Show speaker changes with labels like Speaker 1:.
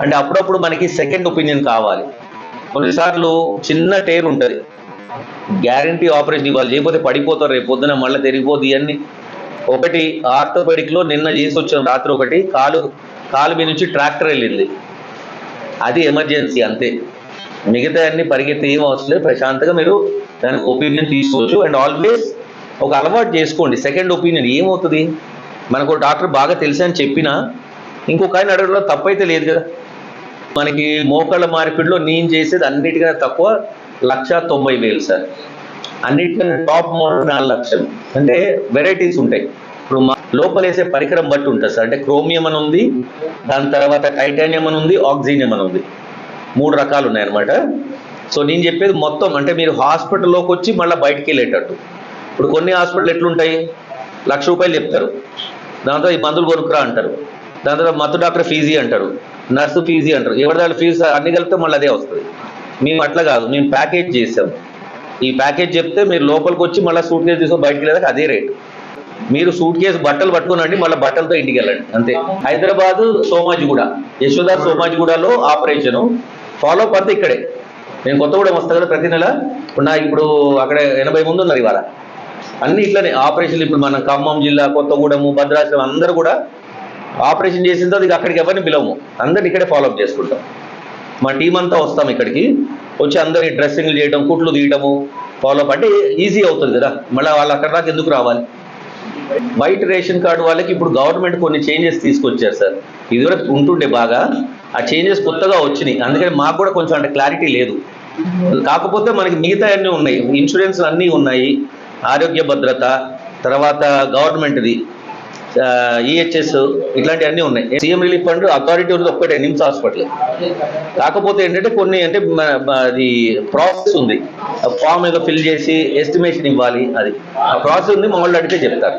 Speaker 1: అంటే అప్పుడప్పుడు మనకి సెకండ్ ఒపీనియన్ కావాలి. కొన్నిసార్లు చిన్న టేర్ ఉంటుంది. గ్యారంటీ ఆపరేషన్ ఇవ్వాలి. చేయకపోతే పడిపోతారు. రేపు పొద్దున మళ్ళీ తిరిగిపోద్ది ఇవన్నీ. ఒకటి ఆర్థోపెడిక్లో నిన్న చేసి వచ్చిన రాత్రి ఒకటి కాలు కాలు మీద నుంచి ట్రాక్టర్ వెళ్ళింది. అది ఎమర్జెన్సీ అంతే. మిగతా అన్ని పరిగెత్తి ఏం అవసరం లేదు. ప్రశాంతంగా మీరు దానికి ఒపీనియన్ తీసుకోవచ్చు. అండ్ ఆల్వేస్ ఒక అలవాటు చేసుకోండి. సెకండ్ ఒపీనియన్ ఏమవుతుంది? మనకు డాక్టర్ బాగా తెలుసా అని చెప్పినా ఇంకొక ఆయన అడగడంలో తప్పైతే లేదు కదా. మనకి మోకాళ్ళ మార్పిడిలో నేను చేసేది అన్నిటికన్నా తక్కువ లక్ష తొంభై వేలు సార్. అన్నిటికన్నా టాప్ మోడల్ నాలుగు లక్షలు. అంటే వెరైటీస్ ఉంటాయి. ఇప్పుడు మా లోపల వేసే పరికరం బట్టి ఉంటుంది సార్. అంటే క్రోమియం అని ఉంది దాని తర్వాత టైటానియం అని ఉంది ఆక్సిజన్ అని ఉంది. మూడు రకాలు ఉన్నాయన్నమాట. సో నేను చెప్పేది మొత్తం అంటే మీరు హాస్పిటల్లోకి వచ్చి మళ్ళీ బయటికి వెళ్ళేటట్టు. ఇప్పుడు కొన్ని హాస్పిటల్ ఎట్లుంటాయి? లక్ష రూపాయలు చెప్తారు. దాంతో ఈ మందులు కొనుక్కురా అంటారు. దాని తర్వాత మత్తు డాక్టర్ ఫీజీ అంటారు నర్సు ఫీజీ అంటారు. ఎవరి దాని ఫీజు అన్ని కలిపితే మళ్ళీ అదే వస్తుంది. మేము అట్లా కాదు మేము ప్యాకేజ్ చేసాం. ఈ ప్యాకేజ్ చెప్తే మీరు లోపలికి వచ్చి మళ్ళీ సూట్ కేసు తీసుకొని బయటికి వెళ్ళాక అదే రేట్. మీరు సూట్ కేసు బట్టలు పట్టుకునండి మళ్ళీ బట్టలతో ఇంటికి వెళ్ళండి అంతే. హైదరాబాద్ సోమాజిగూడ యశోద సోమాజిగూడలో ఆపరేషన్ ఫాలో అప్ అంతా ఇక్కడే. నేను కొత్తగూడెం వస్తా కదా ప్రతి నెల. నా ఇప్పుడు అక్కడ ఎనభై మంది ఉన్నారు ఇవాళ. అన్ని ఇట్లనే ఆపరేషన్లు ఇప్పుడు మన ఖమ్మం జిల్లా కొత్తగూడెము భద్రాచలం అందరూ కూడా ఆపరేషన్ చేసిన తర్వాత ఇక అక్కడికి ఎవరిని పిలవము. అందరిని ఇక్కడే ఫాలో అప్ చేసుకుంటాం. మా టీం అంతా వస్తాం ఇక్కడికి. వచ్చి అందరికి డ్రెస్సింగ్లు చేయడం కుట్లు తీయటము ఫాలో అప్ అంటే ఈజీ అవుతుంది కదా. మళ్ళీ వాళ్ళు అక్కడ దాకా ఎందుకు రావాలి? వైట్ రేషన్ కార్డు వాళ్ళకి ఇప్పుడు గవర్నమెంట్ కొన్ని చేంజెస్ తీసుకొచ్చారు సార్. ఇదివరకు ఉంటుండే బాగా. ఆ చేంజెస్ కొత్తగా వచ్చినాయి. అందుకని మాకు కూడా కొంచెం అంటే క్లారిటీ లేదు. కాకపోతే మనకి మిగతా అన్నీ ఉన్నాయి. ఇన్సూరెన్స్ అన్నీ ఉన్నాయి. ఆరోగ్య భద్రత తర్వాత గవర్నమెంట్ది ఈహెచ్ఎస్ ఇట్లాంటివన్నీ ఉన్నాయి. సీఎం రిలీఫ్ ఫండ్ అథారిటీ ఉంది ఒక్కటే నిమ్స్ హాస్పిటల్. కాకపోతే ఏంటంటే కొన్ని అంటే అది ప్రాసెస్ ఉంది. ఫామ్ ఏదో ఫిల్ చేసి ఎస్టిమేషన్ ఇవ్వాలి అది. ఆ ప్రాసెస్ ఉంది మా వాళ్ళు అడిగితే చెప్తారు.